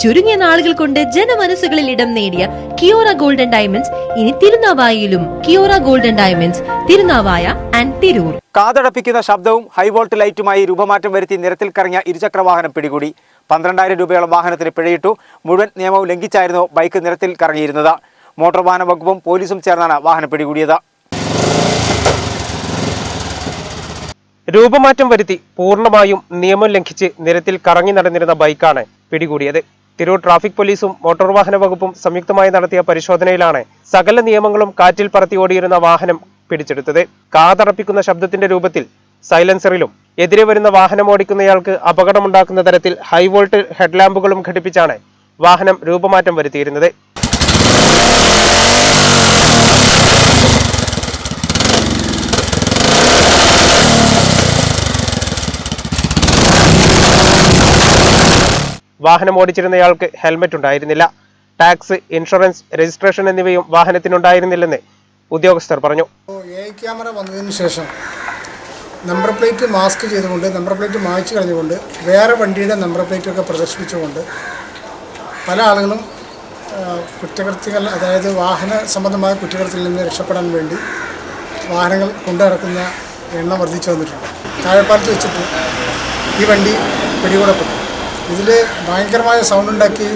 ചുരുങ്ങിയ നാളുകൾ കൊണ്ട് ജനമനസ്സുകളിൽ ഇടം നേടിയ കിയോറ ഗോൾഡൻ ഡയമണ്ട്സ് ഇനി തിരുനാവായയിലും Kiora golden diamonds Tirunavaya and Tirur. കാതടപ്പിക്കുന്ന ശബ്ദവും ഹൈവോൾട്ട് ലൈറ്റുമായി രൂപമാറ്റം വരുത്തി നിരത്തിൽ കറങ്ങിയ ഇരുചക്ര വാഹനം പിടികൂടി. പന്ത്രണ്ടായിരം രൂപയോളം വാഹനത്തിന് പിഴയിട്ടു. മുഴുവൻ നിയമവും ലംഘിച്ചായിരുന്നു ബൈക്ക് നിരത്തിൽ കറങ്ങിയിരുന്നത്. മോട്ടോർ വാഹന വകുപ്പും പോലീസും ചേർന്നാണ് വാഹനം പിടികൂടിയത്. രൂപമാറ്റം വരുത്തി പൂർണമായും നിയമം ലംഘിച്ച് നിരത്തിൽ കറങ്ങി നടന്നിരുന്ന ബൈക്കാണ് പിടികൂടിയത്. തിരൂർ ട്രാഫിക് പോലീസും മോട്ടോർ വാഹന വകുപ്പും സംയുക്തമായി നടത്തിയ പരിശോധനയിലാണ് സകല നിയമങ്ങളും കാറ്റിൽ പറത്തി ഓടിയിരുന്ന വാഹനം പിടിച്ചെടുത്തത്. കാതടപ്പിക്കുന്ന ശബ്ദത്തിന്റെ രൂപത്തിൽ സൈലൻസറിലും എതിരെ വരുന്ന വാഹനം ഓടിക്കുന്നയാൾക്ക് അപകടമുണ്ടാക്കുന്ന തരത്തിൽ ഹൈവോൾട്ട് ഹെഡ്ലാമ്പുകളും ഘടിപ്പിച്ചാണ് വാഹനം രൂപമാറ്റം വരുത്തിയിരുന്നത്. വാഹനം ഓടിച്ചിരുന്നയാൾക്ക് ഹെൽമറ്റ് ഉണ്ടായിരുന്നില്ല. ടാക്സ് ഇൻഷുറൻസ് രജിസ്ട്രേഷൻ എന്നിവയും വാഹനത്തിനുണ്ടായിരുന്നില്ലെന്ന് ഉദ്യോഗസ്ഥർ പറഞ്ഞു. ക്യാമറ വന്നതിന് ശേഷം നമ്പർ പ്ലേറ്റ് മാസ്ക് ചെയ്തുകൊണ്ട് നമ്പർ പ്ലേറ്റ് മായ്ച്ചു കളഞ്ഞുകൊണ്ട് വേറെ വണ്ടിയുടെ നമ്പർ പ്ലേറ്റ് ഒക്കെ പ്രദർശിപ്പിച്ചുകൊണ്ട് പല ആളുകളും കുറ്റകൃത്യങ്ങൾ അതായത് വാഹന സംബന്ധമായ കുറ്റകൃത്യങ്ങളിൽ നിന്ന് രക്ഷപ്പെടാൻ വേണ്ടി വാഹനങ്ങൾ കൊണ്ടുനടക്കുന്ന എണ്ണം വർദ്ധിച്ചു വന്നിട്ടുണ്ട്. താഴെപ്പാലത്ത് വെച്ചിട്ട് ഈ വണ്ടി പിടികൂടപ്പെട്ടു. ഇതിൽ ഭയങ്കരമായ സൗണ്ട് ഉണ്ടാക്കി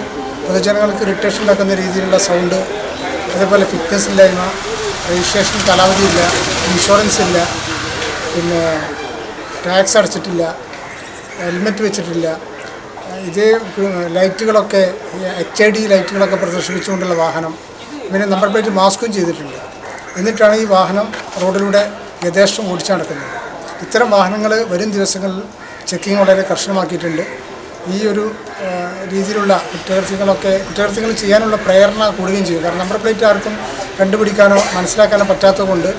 പൊതുജനങ്ങൾക്ക് ഇറിറ്റേഷൻ ഉണ്ടാക്കുന്ന രീതിയിലുള്ള സൗണ്ട് അതേപോലെ ഫിറ്റ്നസ് ഇല്ലായ്മ രജിസ്ട്രേഷൻ കാലാവധി ഇല്ല ഇൻഷുറൻസ് ഇല്ല പിന്നെ ടാക്സ് അടച്ചിട്ടില്ല ഹെൽമെറ്റ് വെച്ചിട്ടില്ല ഇത് ലൈറ്റുകളൊക്കെ എച്ച് ഐ ഡി ലൈറ്റുകളൊക്കെ പ്രദർശിപ്പിച്ചുകൊണ്ടുള്ള വാഹനം പിന്നെ നമ്പർ പ്ലേറ്റ് മാസ്കും ചെയ്തിട്ടുണ്ട്. എന്നിട്ടാണ് ഈ വാഹനം റോഡിലൂടെ യഥേഷ്ടം ഓടിച്ചു നടക്കുന്നത്. ഇത്തരം വാഹനങ്ങൾ വരും ദിവസങ്ങളിൽ ചെക്കിങ് വളരെ കർശനമാക്കിയിട്ടുണ്ട്. ഈ ഒരു രീതിയിലുള്ള കുറ്റകൃത്യങ്ങളൊക്കെ കുറ്റകൃത്യങ്ങൾ ചെയ്യാനുള്ള പ്രേരണ കൂടുകയും ചെയ്യും. കാരണം നമ്പർ പ്ലേറ്റ് ആർക്കും കണ്ടുപിടിക്കാനോ മനസ്സിലാക്കാനോ പറ്റാത്തതുകൊണ്ട്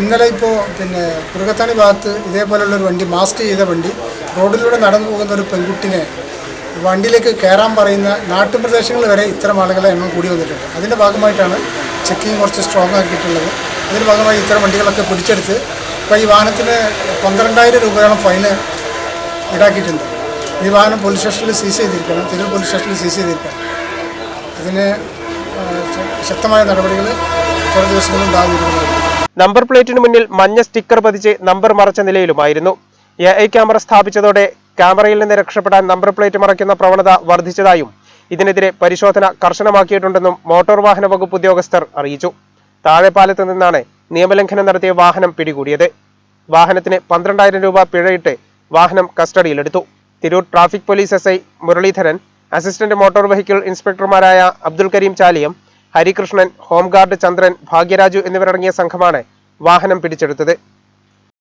ഇന്നലെ ഇപ്പോൾ പിന്നെ കുറുകത്താണി ഭാഗത്ത് ഇതേപോലെയുള്ളൊരു വണ്ടി മാസ്ക് ചെയ്ത വണ്ടി റോഡിലൂടെ നടന്നു പോകുന്ന ഒരു പെൺകുട്ടിനെ വണ്ടിയിലേക്ക് കയറാൻ പറയുന്ന നാട്ടുപ്രദേശങ്ങളിൽ വരെ ഇത്തരം ആളുകളെ എണ്ണം കൂടി വന്നിട്ടുണ്ട്. അതിന്റെ ഭാഗമായിട്ടാണ് ചെക്കിങ് കുറച്ച് സ്ട്രോങ് ആക്കിയിട്ടുള്ളത്. അതിന്റെ ഭാഗമായി ഇത്തരം വണ്ടികളൊക്കെ പിടിച്ചെടുത്ത് ഇപ്പോൾ ഈ വാഹനത്തിന് പന്ത്രണ്ടായിരം രൂപയോളം ഫൈന് ഈടാക്കിയിട്ടുണ്ട്. ഈ വാഹനം പോലീസ് സ്റ്റേഷനിൽ സീസ് ചെയ്തിരിക്കണം തിരൂർ പോലീസ് സ്റ്റേഷനിൽ സീസ് ചെയ്തിരിക്കണം. അതിന് ശക്തമായ നടപടികൾ കുറേ ദിവസങ്ങളിൽ ഉണ്ടാകുന്നതായിരിക്കും നമ്പർ പ്ലേറ്റിന് മുന്നിൽ മഞ്ഞ സ്റ്റിക്കർ പതിച്ച് നമ്പർ മറച്ച നിലയിലുമായിരുന്നു. എ ഐ ക്യാമറ സ്ഥാപിച്ചതോടെ ക്യാമറയിൽ നിന്ന് രക്ഷപ്പെടാൻ നമ്പർ പ്ലേറ്റ് മറയ്ക്കുന്ന പ്രവണത വർദ്ധിച്ചതായും ഇതിനെതിരെ പരിശോധന കർശനമാക്കിയിട്ടുണ്ടെന്നും മോട്ടോർ വാഹന വകുപ്പ് ഉദ്യോഗസ്ഥർ അറിയിച്ചു. താഴെപ്പാലത്ത് നിന്നാണ് നിയമലംഘനം നടത്തിയ വാഹനം പിടികൂടിയത്. വാഹനത്തിന് പന്ത്രണ്ടായിരം രൂപ പിഴയിട്ട് വാഹനം കസ്റ്റഡിയിലെടുത്തു. Tirur traffic police S I Muraleedharan assistant motor vehicle ഇൻസ്പെക്ടർമാരായ Abdul Kareem Chaliyam Harikrishnan home guard Chandran Bhagyaraju എന്നിവരടങ്ങിയ സംഘമാണ് വാഹനം പിടിച്ചെടുത്തത്.